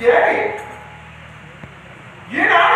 Yay! You know,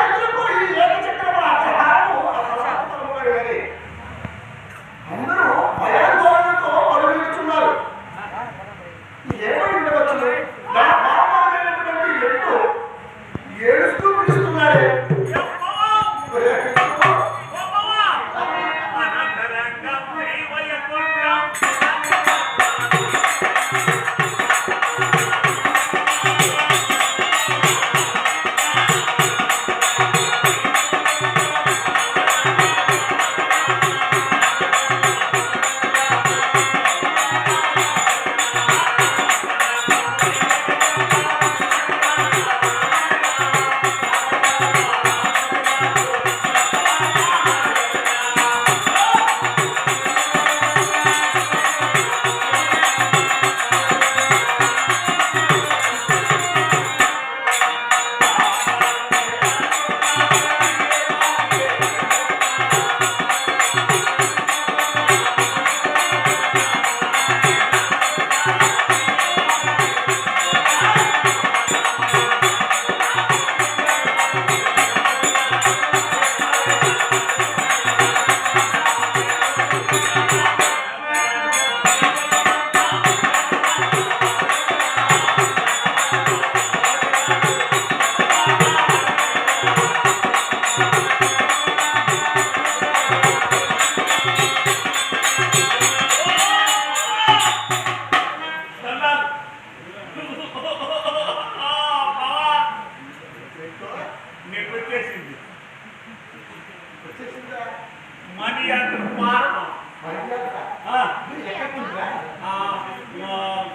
మణియాత్ర Kumar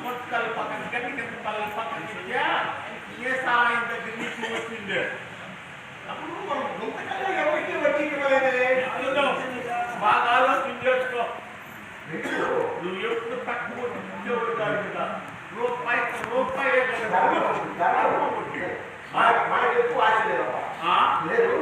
కొత్తల పక్కన గట్టి గట్టి పల్ల పక్కన ఏ సారా ఇంత దిల్లీకి వచ్చింది? అప్పుడు మనం గొప్ప ఎవరికి వడ్డీకి బాగా ఆలోచన చేసుకో. నువ్వు ఎప్పుడు తక్కువ ఉద్యోగులు కాదు కదా. రూపాయి రూపాయే కదా. మనకి ఎక్కువ ఆశ లేదు.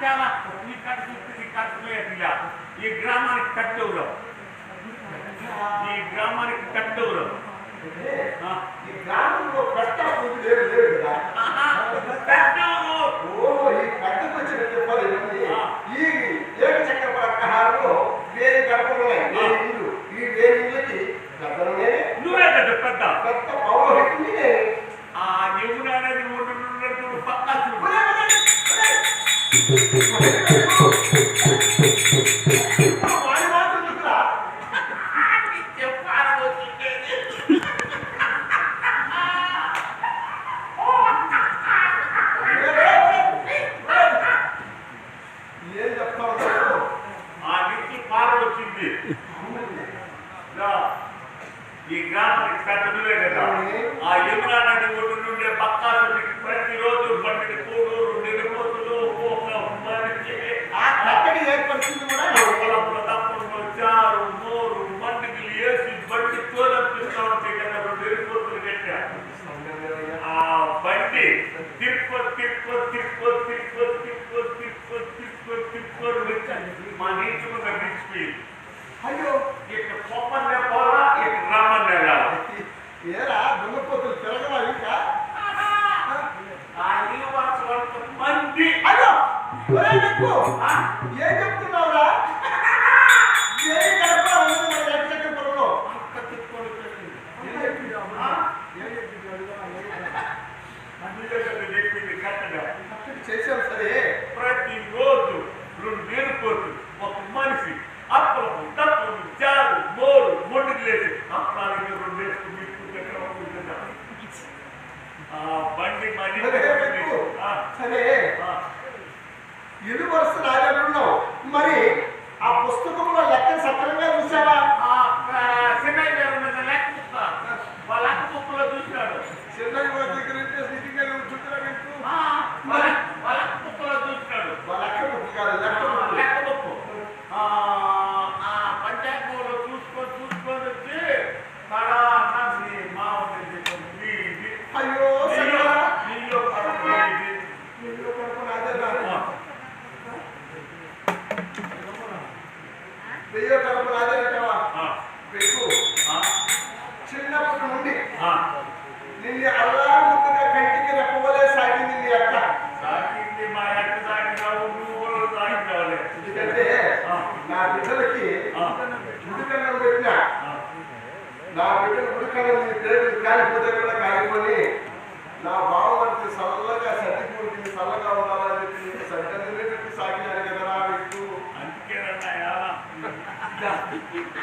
కట్టాలా ఈ కట్టు ఈ కట్టలేదుగా ఈ గ్రామానికి కట్టెవరు ఈ గ్రామానికి కట్టెవరు ఈ గ్రామంలో కట్టాలి లేదు ఈ గ్రామానికి పెద్దలే కదా. ఆ యమునా నది ఒడ్డు నుండే ప్రతిరోజు పన్నెండు కోడూరు ಚಾರು ಮೂರು ಮಂಡಿಗೆ ಏಸಿ ಬಡ್ಡಿ ತೋರಿಸ್ತಾವ ಅಂತ ಕಂಡು ಇರ್ಬೋದು ಕೆಟ್ಟ యూనివర్స్ రాజాడు మరి ఆ పుస్తకంలో లెక్క సక్రమంగా చూసావా? కూడా నాదే అంటావా? ఆ, చిన్నప్పటి నుండి. నిన్ను అల్లాముద్దుగా కంటికి రెప్పవలే సాగింది నీ అక్క. సాకింది మా ఎక్క సాకినావు నువ్వు సాకినావులే ఎందుకంటే. నా బిడ్డలకి ఉడికన్నం పెట్టినా. నా బిడ్డలు ఉడికన్నం పేరు కాలిపోతే కూడా కాలిపోయి నా బావమరిది చల్లగా సర్దికి చల్లగా ఉండాలని చెప్పి నీకు సడ్డని పెట్టి Grazie.